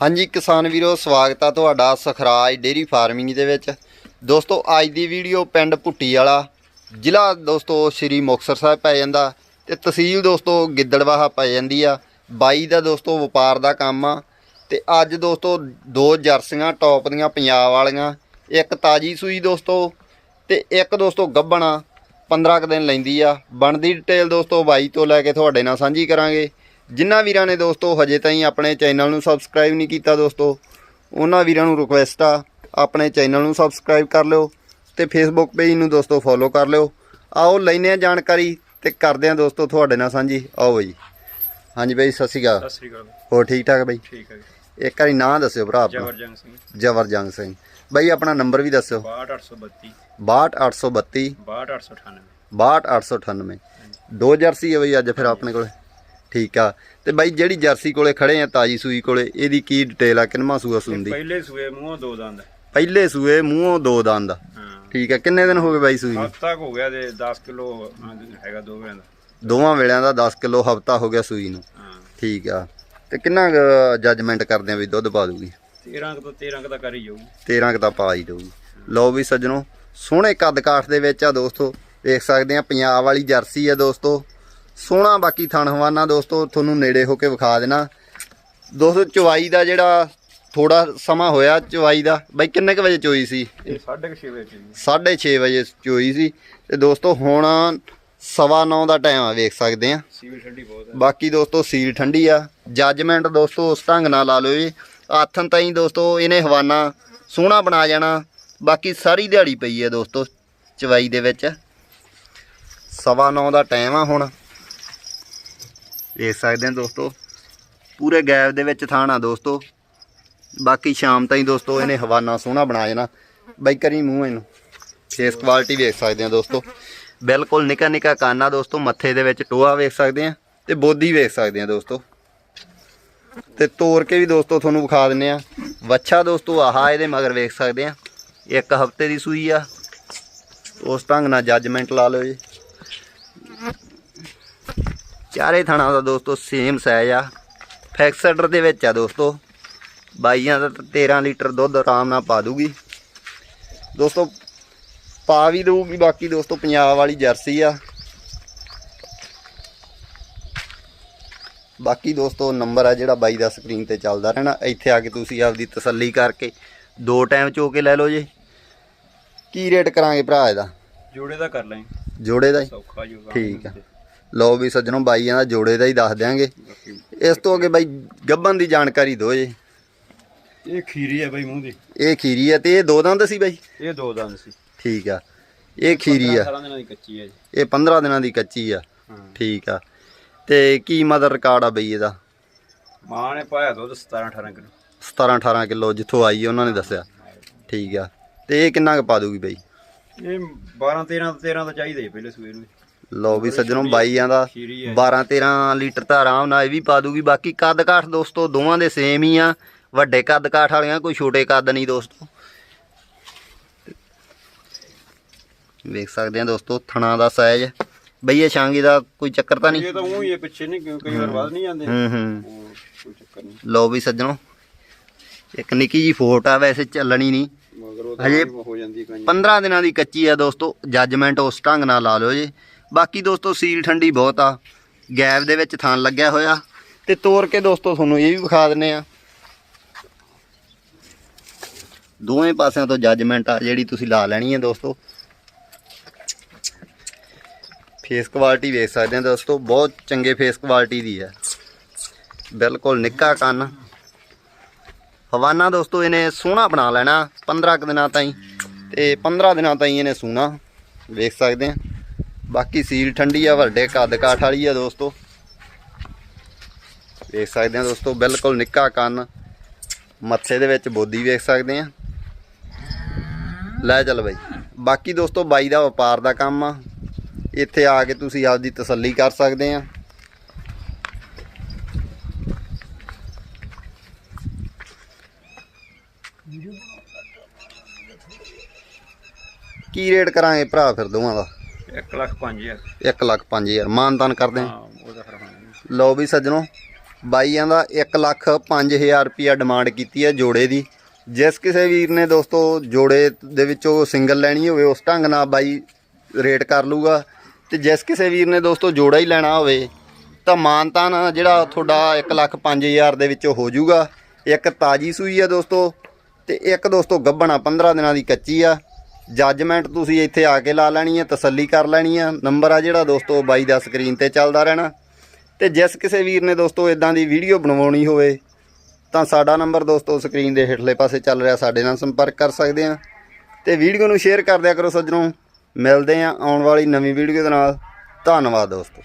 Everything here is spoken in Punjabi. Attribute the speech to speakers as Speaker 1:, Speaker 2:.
Speaker 1: ਹਾਂਜੀ ਕਿਸਾਨ ਵੀਰੋ, ਸਵਾਗਤ ਆ ਤੁਹਾਡਾ ਸਖਰਾਜ ਡੇਰੀ ਫਾਰਮਿੰਗ ਦੇ ਵਿੱਚ। ਦੋਸਤੋ, ਅੱਜ ਦੀ ਵੀਡੀਓ ਪਿੰਡ ਭੁੱਟੀ ਵਾਲਾ, ਜ਼ਿਲ੍ਹਾ ਦੋਸਤੋ ਸ਼੍ਰੀ ਮੁਕਤਸਰ ਸਾਹਿਬ ਪੈ ਜਾਂਦਾ ਤੇ ਤਹਿਸੀਲ ਦੋਸਤੋ ਗਿੱਦੜਵਾਹਾ ਪੈ ਜਾਂਦੀ ਆ। ਬਾਈ ਦਾ ਦੋਸਤੋ ਵਪਾਰ ਦਾ ਕੰਮ ਆ ਤੇ ਅੱਜ ਦੋਸਤੋ ਦੋ ਜਰਸੀਆਂ ਟੌਪ ਦੀਆਂ ਪੰਜਾਬ ਵਾਲੀਆਂ, ਇੱਕ ਤਾਜੀ ਸੂਈ ਦੋਸਤੋ ਤੇ ਇੱਕ ਦੋਸਤੋ ਗੱਬਣਾ 15 ਕੁ ਦਿਨ ਲੈਂਦੀ ਆ। ਬਣਦੀ ਡਿਟੇਲ ਦੋਸਤੋ ਬਾਈ ਤੋਂ ਲੈ ਕੇ ਤੁਹਾਡੇ ਨਾਲ ਸਾਂਝੀ ਕਰਾਂਗੇ। ਜਿਨ੍ਹਾਂ ਵੀਰਾਂ ਨੇ ਦੋਸਤੋ ਹਜੇ ਤਾਈਂ ਆਪਣੇ ਚੈਨਲ ਨੂੰ ਸਬਸਕ੍ਰਾਈਬ ਨਹੀਂ ਕੀਤਾ ਦੋਸਤੋ ਉਹਨਾਂ ਵੀਰਾਂ ਨੂੰ ਰਿਕੁਐਸਟ ਆ ਆਪਣੇ ਚੈਨਲ ਨੂੰ ਸਬਸਕ੍ਰਾਈਬ ਕਰ ਲਿਓ ਤੇ ਫੇਸਬੁੱਕ ਪੇਜ ਨੂੰ ਦੋਸਤੋ ਫੋਲੋ ਕਰ ਲਿਓ। ਆਓ ਲੈਨੇ ਆ ਜਾਣਕਾਰੀ ਤੇ ਕਰਦੇ ਆ ਦੋਸਤੋ ਤੁਹਾਡੇ ਨਾਲ ਸਾਂਝੀ। ਆਓ ਜੀ ਹਾਂਜੀ ਬਾਈ ਸਤਿ ਸ਼੍ਰੀ ਅਕਾਲ।
Speaker 2: ਸਤਿ ਸ੍ਰੀ ਅਕਾਲ
Speaker 1: ਹੋਰ ਠੀਕ ਠਾਕ ਬਾਈ?
Speaker 2: ਠੀਕ ਹੈ
Speaker 1: ਇੱਕ ਵਾਰੀ ਨਾਂ ਦੱਸਿਓ ਭਰਾ ਆਪਣਾ।
Speaker 2: ਜਵਰਜੰਗ ਸਿੰਘ।
Speaker 1: ਜਵਰਜੰਗ ਸਿੰਘ। ਬਾਈ ਆਪਣਾ ਨੰਬਰ ਵੀ ਦੱਸਿਓ।
Speaker 2: 62832
Speaker 1: 62832
Speaker 2: 62898
Speaker 1: 62898 ਦੋ ਜਰਸੀ ਹੈ ਬਈ ਅੱਜ ਫਿਰ ਆਪਣੇ ਕੋਲੇ। ਠੀਕ ਆ। ਤੇ ਬਾਈ ਜਿਹੜੀ ਜਰਸੀ ਕੋਲੇ ਖੜੇ ਆ ਤਾਜੀ ਸੂਈ ਕੋਲੇ ਇਹਦੀ ਕੀ ਡਿਟੇਲ ਆ? ਕਿੰਨਵਾਂ ਸੂਆ ਸੁੰਦੀ
Speaker 2: ਪਹਿਲੇ ਸੂਏ ਮੂੰਹੋਂ ਦੋ ਦੰਦ।
Speaker 1: ਪਹਿਲੇ ਸੂਏ ਮੂੰਹੋਂ ਦੋ ਦੰਦ।
Speaker 2: ਹਾਂ।
Speaker 1: ਠੀਕ ਆ ਕਿੰਨੇ ਦਿਨ ਹੋ ਗਏ ਬਾਈ ਸੂਈ ਨੂੰ?
Speaker 2: ਹਫਤਾ ਕੁ ਹੋ ਗਿਆ ਤੇ 10 ਕਿਲੋ ਹੈਗਾ ਦੋ ਵੇਆਂ ਦਾ।
Speaker 1: ਦੋਵਾਂ ਵੇਲਿਆਂ ਦਾ 10 ਕਿਲੋ ਹਫਤਾ ਹੋ ਗਿਆ ਸੂਈ ਨੂੰ।
Speaker 2: ਹਾਂ।
Speaker 1: ਠੀਕ ਆ। ਤੇ ਕਿੰਨਾ ਜੱਜਮੈਂਟ ਕਰਦੇ ਆ ਵੀ ਦੁੱਧ ਪਾ ਦੂਗੀ
Speaker 2: 13 ਕੁ ਤੋਂ 13 ਕੁ ਦਾ ਕਰ ਹੀ ਜਾਊ
Speaker 1: 13 ਕੁ ਤਾਂ ਪਾ ਹੀ ਦਊਗੀ। ਲਓ ਵੀ ਸੱਜਣੋ ਸੋਹਣੇ ਕੱਦ ਕਾਠ ਦੇ ਵਿੱਚ ਆ ਦੋਸਤੋ। ਦੇਖ ਸਕਦੇ ਆ ਪੰਜਾਬ ਵਾਲੀ ਜਰਸੀ ਆ ਦੋਸਤੋ। ਸੋਹਣਾ ਬਾਕੀ ਥਣ ਹਵਾਨਾ ਦੋਸਤੋ ਤੁਹਾਨੂੰ ਨੇੜੇ ਹੋ ਕੇ ਵਿਖਾ ਦੇਣਾ। ਦੋਸਤੋ ਚਵਾਈ ਦਾ ਜਿਹੜਾ ਥੋੜਾ ਸਮਾਂ ਹੋਇਆ ਚਵਾਈ ਦਾ ਬਾਈ ਕਿੰਨੇ ਕੁ ਵਜੇ ਚੋਈ ਸੀ?
Speaker 2: ਇਹ 6:30 ਵਜੇ ਚ
Speaker 1: 6:30 ਵਜੇ ਚੋਈ ਸੀ। ਤੇ ਦੋਸਤੋ ਹੁਣ ਸਵਾ ਨੌ ਦਾ ਟਾਈਮ ਆ ਵੇਖ ਸਕਦੇ ਆ।
Speaker 2: ਸੀਵੀ ਠੰਡੀ ਬਹੁਤ ਹੈ
Speaker 1: ਬਾਕੀ ਦੋਸਤੋ ਸੀਲ ਠੰਡੀ ਆ। ਜੱਜਮੈਂਟ ਦੋਸਤੋ ਉਸ ਢੰਗ ਨਾਲ ਲਾ ਲਿਓ ਜੀ। ਆਥਨ ਤਾਈਂ ਦੋਸਤੋ ਇਹਨੇ ਹਵਾਨਾ ਸੋਹਣਾ ਬਣਾ ਜਾਣਾ। ਬਾਕੀ ਸਾਰੀ ਦਿਹਾੜੀ ਪਈ ਹੈ ਦੋਸਤੋ ਚਵਾਈ ਦੇ ਵਿੱਚ। ਸਵਾ ਨੌ ਦਾ ਟਾਈਮ ਆ ਹੁਣ। ਦੇਖ ਸਕਦੇ ਆ ਦੋਸਤੋ। ਪੂਰੇ ਗੈਪ ਦੇ ਵਿੱਚ ਥਾਣਾ ਦੋਸਤੋ। ਬਾਕੀ ਸ਼ਾਮ ਤਾਈਂ ਦੋਸਤੋ ਇਹਨੇ ਹਵਾਨਾ ਸੋਹਣਾ ਬਣਾ ਜਾਣਾ ਬਾਈ ਕਰੀ ਮੂੰਹ ਇਹਨੂੰ। ਫੇਸ ਕੁਆਲਿਟੀ ਵੇਖ ਸਕਦੇ ਆ ਦੋਸਤੋ। ਬਿਲਕੁਲ ਨਿਕਾ ਨਿਕਾ ਕਾਨਾ ਦੋਸਤੋ। ਮੱਥੇ ਦੇ ਵਿੱਚ ਟੋਆ ਵੇਖ ਸਕਦੇ ਆ ਤੇ ਬੋਦੀ ਵੇਖ ਸਕਦੇ ਆ ਦੋਸਤੋ। ਤੇ ਤੋੜ ਕੇ ਵੀ ਦੋਸਤੋ ਤੁਹਾਨੂੰ ਵਿਖਾ ਦਿੰਨੇ ਆ। ਵੱਛਾ ਦੋਸਤੋ ਆਹਾ ਇਹਦੇ ਮਗਰ ਵੇਖ ਸਕਦੇ ਆ। ਇੱਕ ਹਫ਼ਤੇ ਦੀ ਸੂਈ ਆ। ਉਸ ਢੰਗ ਨਾਲ ਜੱਜਮੈਂਟ ਲਾ ਲਓ ਜੀ। ਚਾਰੇ ਥਣਾ ਦਾ ਦੋਸਤੋ ਸੇਮ ਸਾਈਜ਼ ਆ। ਫੈਕਸਡਰ ਦੇ ਵਿੱਚ ਆ ਦੋਸਤੋ। ਬਾਈਆਂ ਦਾ ਤਾਂ 13 ਲੀਟਰ ਦੁੱਧ ਆਰਾਮ ਨਾਲ ਪਾ ਦੂਗੀ। ਦੋਸਤੋ ਪਾ ਵੀ ਦਊਗੀ ਬਾਕੀ ਦੋਸਤੋ ਪੰਜਾਬ ਵਾਲੀ ਜਰਸੀ ਆ। ਬਾਕੀ ਦੋਸਤੋ ਨੰਬਰ ਆ ਜਿਹੜਾ ਬਾਈ ਦਾ ਸਕਰੀਨ ਤੇ ਚੱਲਦਾ ਰਹਿਣਾ। ਇੱਥੇ ਆ ਕੇ ਤੁਸੀਂ ਆਪਦੀ ਤਸੱਲੀ ਕਰਕੇ ਦੋ ਟਾਈਮ ਚੋ ਕੇ ਲੈ ਲਓ ਜੀ। ਕੀ ਰੇਟ ਕਰਾਂਗੇ ਭਰਾ ਇਹਦਾ?
Speaker 2: ਜੋੜੇ ਦਾ ਕਰ ਲੈ
Speaker 1: ਜੋੜੇ ਦਾ ਹੀ?
Speaker 2: ਸੌਖਾ ਜੂਗਾ।
Speaker 1: ਠੀਕ ਆ। ਲਓ ਵੀ ਸੱਜਣੋ ਬਾਈਆਂ ਦਾ ਜੋੜੇ ਦਾ ਹੀ ਦੱਸ ਦਿਆਂਗੇ। ਇਸ ਤੋਂ ਅੱਗੇ ਬਾਈ ਗੱਬਨ ਦੀ ਜਾਣਕਾਰੀ ਦਿਓ ਜੀ।
Speaker 2: ਇਹ ਖੀਰੀ ਹੈ ਬਈ ਮੂੰਹ ਦੀ।
Speaker 1: ਇਹ ਖੀਰੀ ਆ ਤੇ ਇਹ ਦੋ ਦੰਦ ਸੀ ਬਾਈ?
Speaker 2: ਇਹ ਦੋ ਦੰਦ ਸੀ।
Speaker 1: ਠੀਕ ਆ। ਇਹ ਖੀਰੀ ਆ।
Speaker 2: ਸਾਲਾਂ ਦਿਨਾਂ ਦੀ ਕੱਚੀ ਹੈ ਜੀ।
Speaker 1: ਇਹ 15 ਦਿਨਾਂ ਦੀ ਕੱਚੀ ਆ।
Speaker 2: ਹਾਂ।
Speaker 1: ਠੀਕ ਆ। ਤੇ ਕੀ ਮਦਰ ਰਿਕਾਰਡ ਆ ਬਈ ਇਹਦਾ?
Speaker 2: ਮਾਂ ਨੇ ਪਾਇਆ ਦੁੱਧ 17 18 ਕਿਲੋ।
Speaker 1: 17 18 ਕਿਲੋ ਜਿੱਥੋਂ ਆਈ ਹੈ ਉਹਨਾਂ ਨੇ ਦੱਸਿਆ। ਠੀਕ ਆ। ਤੇ ਇਹ ਕਿੰਨਾ ਕੁ ਪਾ ਦੂਗੀ ਬਈ?
Speaker 2: ਇਹ 12 13 13 ਤਾਂ ਚਾਹੀਦਾ ਪਹਿਲੇ ਸੂਏ ਨੂੰ।
Speaker 1: ਲਓ ਵੀ ਸੱਜਣੋ ਬਾਈਆਂ ਦਾ
Speaker 2: ਖੀਰੀ ਹੈ
Speaker 1: 12 13 ਲੀਟਰ ਤਾਂ ਆਰਾਮ ਨਾਲ ਇਹ ਵੀ ਪਾ ਦੂਗੀ ਬਾਕੀ ਕੱਦ ਕਾਠ ਦੋਸਤੋ ਦੋਵਾਂ ਦੇ ਸੇਮ ਹੀ ਆ। ਵੱਡੇ ਕੱਦ ਕਾਠ ਵਾਲੀਆਂ ਕੋਈ ਛੋਟੇ ਕੱਦ ਨਹੀਂ ਦੋਸਤੋ। ਵੇਖ ਸਕਦੇ ਆ ਦੋਸਤੋ ਥਣਾ ਦਾ ਸਾਈਜ਼ ਬਈ ਇਹ ਛਾਂਗੀ ਦਾ ਕੋਈ ਚੱਕਰ ਤਾਂ ਨਹੀਂ?
Speaker 2: ਇਹ ਤਾਂ ਉਹ ਹੀ ਹੈ ਪਿੱਛੇ ਨਹੀਂ ਕਈ ਵਾਰ ਵੱਧ ਨਹੀਂ ਜਾਂਦੇ।
Speaker 1: ਹੂੰ ਹੂੰ।
Speaker 2: ਉਹ ਕੋਈ ਚੱਕਰ ਨਹੀਂ।
Speaker 1: ਲਓ ਵੀ ਸੱਜਣੋ ਇੱਕ ਨਿੱਕੀ ਜੀ ਫੋਟ ਆ ਵੈਸੇ ਚੱਲਣੀ ਨਹੀਂ। ਹਜੇ
Speaker 2: ਤਾਂ ਹੋ ਜਾਂਦੀ ਹੈ ਕਈ
Speaker 1: 15 ਦਿਨਾਂ ਦੀ ਕੱਚੀ ਆ ਦੋਸਤੋ ਜੱਜਮੈਂਟ ਉਸ ਢੰਗ ਨਾਲ ਲਾ ਲਿਓ ਜੀ। ਬਾਕੀ ਦੋਸਤੋ, ਸੀਲ ਠੰਡੀ ਬਹੁਤ ਆ। ਗੈਪ ਦੇ ਵਿੱਚ ਥਾਨ ਲੱਗਿਆ ਹੋਇਆ। ਤੇ ਤੋੜ ਕੇ ਦੋਸਤੋ, ਤੁਹਾਨੂੰ ਇਹ ਵੀ ਵਿਖਾ ਦਿੰਨੇ ਆ। ਦੋਵੇਂ ਪਾਸਿਆਂ ਤੋਂ ਜੱਜਮੈਂਟ ਆ, ਜਿਹੜੀ ਤੁਸੀਂ ਲਾ ਲੈਣੀ ਹੈ ਦੋਸਤੋ। ਫੇਸ ਕੁਆਲਿਟੀ ਵੇਖ ਸਕਦੇ ਆ ਦੋਸਤੋ, ਬਹੁਤ ਚੰਗੇ ਫੇਸ ਕੁਆਲਿਟੀ ਦੀ ਹੈ ਬਿਲਕੁਲ ਨਿੱਕਾ ਕੰਨ। ਹਵਾਨਾ ਦੋਸਤੋ, ਇਹਨੇ ਸੋਹਣਾ ਬਣਾ ਲੈਣਾ 15 ਕੁ ਦਿਨਾਂ ਤਾਈਂ। ਤੇ 15 ਦਿਨਾਂ ਤਾਈਂ ਇਹਨੇ ਸੋਹਣਾ ਵੇਖ ਸਕਦੇ ਆ। ਬਾਕੀ ਸੀਲ ਠੰਡੀ ਆ, ਵੱਡੇ ਕੱਦ ਕਾਠ ਵਾਲੀ ਆ ਦੋਸਤੋ। ਵੇਖ ਸਕਦੇ ਆ ਦੋਸਤੋ, ਬਿਲਕੁਲ ਨਿੱਕਾ ਕੰਨ। ਮੱਥੇ ਦੇ ਵਿੱਚ ਬੋਦੀ ਵੇਖ ਸਕਦੇ ਆ। ਲੈ ਚੱਲ ਬਾਈ। ਬਾਕੀ ਦੋਸਤੋ, ਬਾਈ ਦਾ ਵਪਾਰ ਦਾ ਕੰਮ ਆ। ਇੱਥੇ ਆ ਕੇ ਤੁਸੀਂ ਆਪਦੀ ਤਸੱਲੀ ਕਰ ਸਕਦੇ ਆ। ਕੀ ਰੇਟ ਕਰਾਂਗੇ ਭਰਾ ਫਿਰ ਦੋਵਾਂ ਦਾ?
Speaker 2: 1 ਲੱਖ 5000
Speaker 1: 1 ਲੱਖ 5000 ਮਾਨਦਾਨ ਕਰਦੇ
Speaker 2: ਹਾਂ ਉਹਦਾ ਫਿਰ ਹੋਣਾ
Speaker 1: ਲਓ ਵੀ ਸੱਜਣੋ ਬਾਈਆਂ ਦਾ 1 ਲੱਖ 5000 ਰੁਪਿਆ ਡਿਮਾਂਡ ਕੀਤੀ ਹੈ ਜੋੜੇ ਦੀ। ਜਿਸ ਕਿਸੇ ਵੀਰ ਨੇ ਦੋਸਤੋ ਜੋੜੇ ਦੇ ਵਿੱਚੋਂ ਸਿੰਗਲ ਲੈਣੀ ਹੋਵੇ ਉਸ ਢੰਗ ਨਾਲ ਬਾਈ ਰੇਟ ਕਰ ਲੂਗਾ ਤੇ ਜਿਸ ਕਿਸੇ ਵੀਰ ਨੇ ਦੋਸਤੋ ਜੋੜਾ ਹੀ ਲੈਣਾ ਹੋਵੇ ਤਾਂ ਮਾਨਤਾਨ ਜਿਹੜਾ ਤੁਹਾਡਾ 1 ਲੱਖ 5000 ਦੇ ਵਿੱਚੋਂ ਹੋ ਜਾਊਗਾ। ਇੱਕ ਤਾਜੀ ਸੂਈ ਆ ਦੋਸਤੋ ਤੇ ਇੱਕ ਦੋਸਤੋ ਗੱਭਣਾ 15 ਦਿਨਾਂ ਦੀ ਕੱਚੀ ਆ। ਜੱਜਮੈਂਟ ਤੁਸੀਂ ਇੱਥੇ ਆ ਕੇ ਲਾ ਲੈਣੀ ਹੈ, ਤਸੱਲੀ ਕਰ ਲੈਣੀ ਆ ਨੰਬਰ ਆ ਜਿਹੜਾ ਦੋਸਤੋ ਬਾਈ ਦਾ ਸਕਰੀਨ ਤੇ ਚੱਲਦਾ ਰਹਿਣਾ। ਤੇ ਜਿਸ ਕਿਸੇ ਵੀਰ ਨੇ ਦੋਸਤੋ ਇਦਾਂ ਦੀ ਵੀਡੀਓ ਬਣਵਾਉਣੀ ਹੋਵੇ, ਤਾਂ ਸਾਡਾ ਨੰਬਰ ਦੋਸਤੋ ਸਕਰੀਨ ਦੇ ਹੇਠਲੇ ਪਾਸੇ ਚੱਲ ਰਿਹਾ। ਸਾਡੇ ਨਾਲ ਸੰਪਰਕ ਕਰ ਸਕਦੇ ਆ ਤੇ ਵੀਡੀਓ ਨੂੰ ਸ਼ੇਅਰ ਕਰ ਦਿਆ ਕਰੋ ਸੱਜਣੋ। ਮਿਲਦੇ ਆ ਆਉਣ ਵਾਲੀ ਨਵੀਂ ਵੀਡੀਓ ਦੇ ਨਾਲ। ਧੰਨਵਾਦ ਦੋਸਤੋ।